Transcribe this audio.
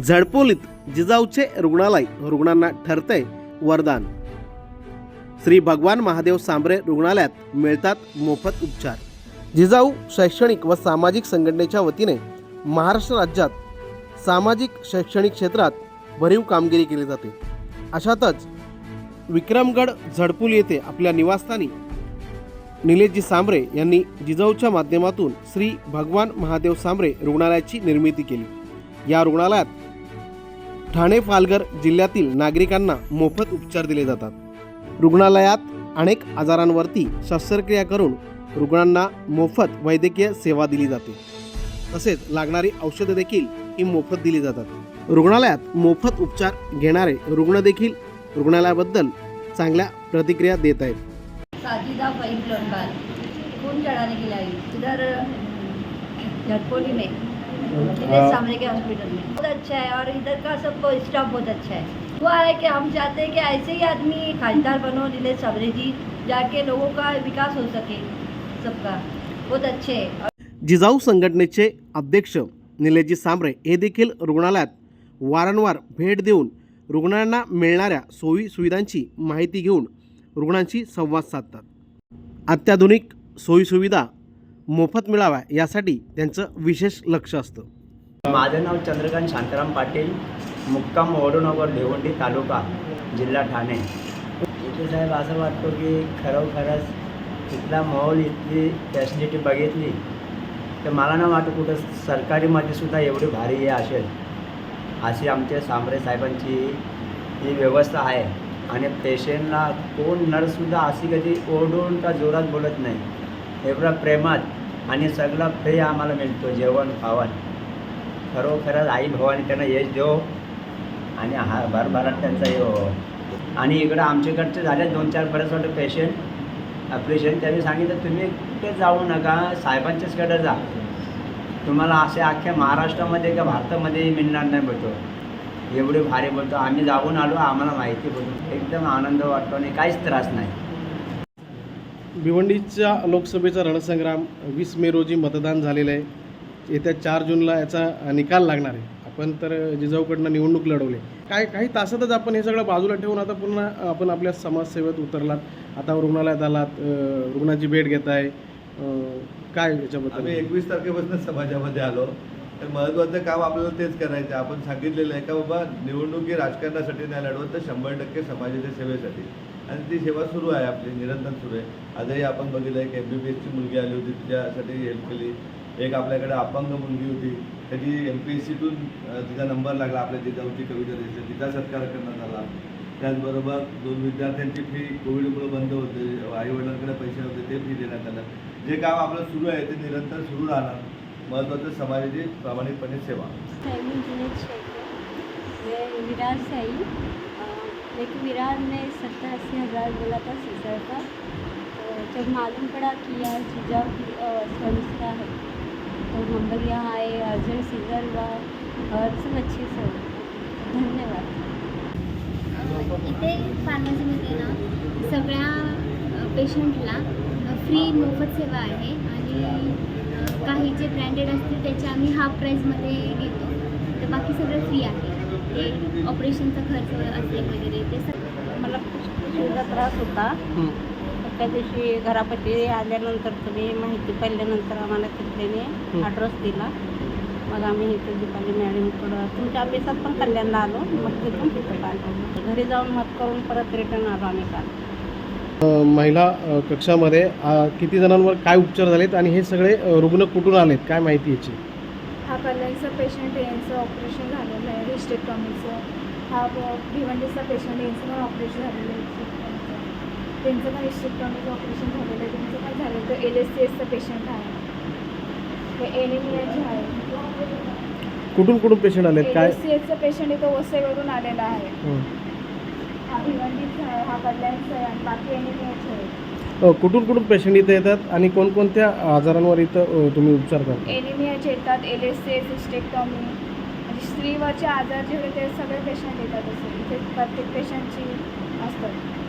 झडपोलीत जिजाऊचे रुग्णालय रुग्णांना ठरतंय वरदान. श्री भगवान महादेव सांबरे रुग्णालयात मिळतात मोफत उपचार. जिजाऊ शैक्षणिक व सामाजिक संघटनेच्या वतीने महाराष्ट्र राज्यात सामाजिक शैक्षणिक क्षेत्रात भरीव कामगिरी केली जाते. अशातच विक्रमगड झडपुल येथे आपल्या निवासस्थानी निलेशजी सांबरे यांनी जिजाऊच्या माध्यमातून श्री भगवान महादेव सांबरे रुग्णालयाची निर्मिती केली. या रुग्णालयात ठाणे पालघर जिल्ह्यातील नागरिकांना मोफत उपचार दिले जातात. रुग्णालयात अनेक आजारांवरती शस्त्रक्रिया करून रुग्णांना मोफत वैद्यकीय सेवा दिली जाते. तसेच लागणारी औषधं देखील ही मोफत दिली जातात. रुग्णालयात मोफत उपचार घेणारे रुग्ण देखील रुग्णालयाबद्दल चांगल्या प्रतिक्रिया देत आहेत. साजिदा फईम लोनबाल खून आहे इधर झटकोली में दिनेश सामने के हॉस्पिटल में बहुत अच्छा है और इधर का सबको स्टाफ बहुत अच्छा है। हुआ है कि हम चाहते हैं कि ऐसे ही आदमी खासदार बनो नीलेश साबरे जी जाके लोगों का विकास हो सके सबका। बहुत अच्छे है। जिजाऊ संघटनेचे अध्यक्ष निलेशजी सांबरे हे देखील रुग्णालयात वारंवार भेट देऊन रुग्णांना मिळणाऱ्या सोयी सुविधांची माहिती घेऊन रुग्णांशी संवाद साधतात. अत्याधुनिक सोयीसुविधा मोफत मिळाव्या यासाठी त्यांचं विशेष लक्ष असतं. माझं नाव चंद्रकांत शांताराम पाटील मुक्काम वडूनगर देवंडी तालुका जिल्हा ठाणे. इथे साहेब असं वाटतो की खरोखरच इथला माहोल इथली फॅसिलिटी बघितली तर मला ना वाटतं कुठं सरकारीमध्ये सुद्धा एवढी भारी हे असेल. अशी आमच्या सांबरे साहेबांची ही व्यवस्था आहे. आणि पेशंटला कोण नर्ससुद्धा अशी कधी ओरडून का जोरात बोलत नाही. एवढा प्रेमात आणि सगळा फ्री आम्हाला मिळतो जेवण खावण. खरोखरच आई भवानी त्यांना यश देव आणि हा भरभराट त्यांचा हे हो. आणि इकडं आमच्याकडचे झाले दोन चार बरेच वाटतं पेशंट ऑपरेशन त्यांनी सांगितलं तुम्ही कुठे जाऊ नका साहेबांच्याचकडे जा. तुम्हाला असे अख्ख्या महाराष्ट्रामध्ये का भारतामध्ये मिळणार नाही बोलतो. एवढे भारी बोलतो. आम्ही जाऊन आलो आम्हाला माहिती बोलतो. एकदम आनंद वाटतो आणि काहीच त्रास नाही. भिवंडीच्या लोकसभेचा रणसंग्राम वीस मे रोजी मतदान झालेलं आहे. येत्या चार जूनला याचा निकाल लागणार आहे. आपण तर जिजाऊकडनं निवडणूक लढवली काय काही तासातच आपण हे सगळं बाजूला ठेवून आता पुन्हा आपण आपल्या समाजसेवेत उतरलात. आता रुग्णालयात आलात रुग्णाची भेट घेत आहे काय याच्याबद्दल? आम्ही एकवीस तारखेपासून समाजामध्ये आलो. तर महत्त्वाचं काम आपल्याला तेच करायचं आहे. आपण सांगितलेलं आहे का बाबा निवडणूक ही राजकारणासाठी नाही लढवत तर शंभर टक्के समाजाच्या सेवेसाठी. आणि ती सेवा सुरू आहे आपली निरंतर सुरू आहे. आजही आपण बघितलं एक एम बी बी एसची मुलगी आली होती तिच्यासाठी हेल्प केली. एक आपल्याकडे अपंग मुलगी होती. त्याची एम पी एस सीतून तिचा नंबर लागला आपल्या जिजाऊची कविता दिसली तिचा सत्कार करण्यात आला. त्याचबरोबर दोन विद्यार्थ्यांची फी कोविडमुळे बंद होते. आईवडिलांकडे पैसे होते ते फी देण्यात आलं. जे काम आपलं सुरू आहे ते निरंतर सुरू राहणार. महत्त्वाचं समाजाची प्रामाणिकपणे सेवा. सैमी साई. एक विरार लेकिन में सत्तर अस्सी हज़ार बोला था सीजर का तो जब मालूम पड़ा कि यह जिजाऊ की अ, संस्था है तो नंबर यहाँ आए अर्जेंट सीजर हुआ और सब अच्छे से धन्यवाद. इथे फार्मसीमध्ये ना सगळ्या पेशंटला फ्री मोफत सेवा आहे आणि काही जे ब्रँडेड असतील त्याचे आम्ही हाफ प्राईजमध्ये घेतो तर बाकी सगळं फ्री आहे. ऑपरेशनचा खर्च असेल वगैरे ते सगळं मला पिशवीचा त्रास होता. त्या दिवशी घरापट्टी आल्यानंतर तुम्ही माहिती पाहिल्यानंतर आम्हाला तिथल्याने ॲड्रेस दिला. मग आम्ही इथं दीपाली मॅडमकडं तुमच्या ऑफिसात पण कल्याणला आलो. मग तिथून तिथं काढलो घरी जाऊन मत करून परत रिटर्न आलो आम्ही काल. महिला कक्षामध्ये किती जणांवर काय उपचार झालेत आणि हे सगळे रुग्ण कुठून आलेत? काय माहिती याची? हा कल्याणचा पेशंट यांचं ऑपरेशन झालेलं आहे हिस्टेक्टॉमीचं हा भिवंडीचा पेशंट यांचं पण ऑपरेशन झालेलं आहे. त्यांचं पण हिस्टेक्टॉमीचं ऑपरेशन झालेलं आहे. त्यांचं पण झालेलं तर एल एस सी एसचं पेशंट आहे. हे एनिमियाचे आहे. कुठून कुठून पेशंट एल काय? एस सी एसचं पेशंट इथं वसईवरून आलेला आहे. हं. भिवंडीचा आहे हा कल्याणचा आहे आणि बाकी एनिमियाचे आहे कुठून कुठून पेशंट इथे येतात आणि कोणकोणत्या आजारांवर इथं तुम्ही उपचार करता? एनिमियाचे येतात एल एस सी एस म्हणजे स्त्रीवरचे आजार जे होते ते सगळे पेशंट येतात असे इथे प्रत्येक पेशंटची असतात.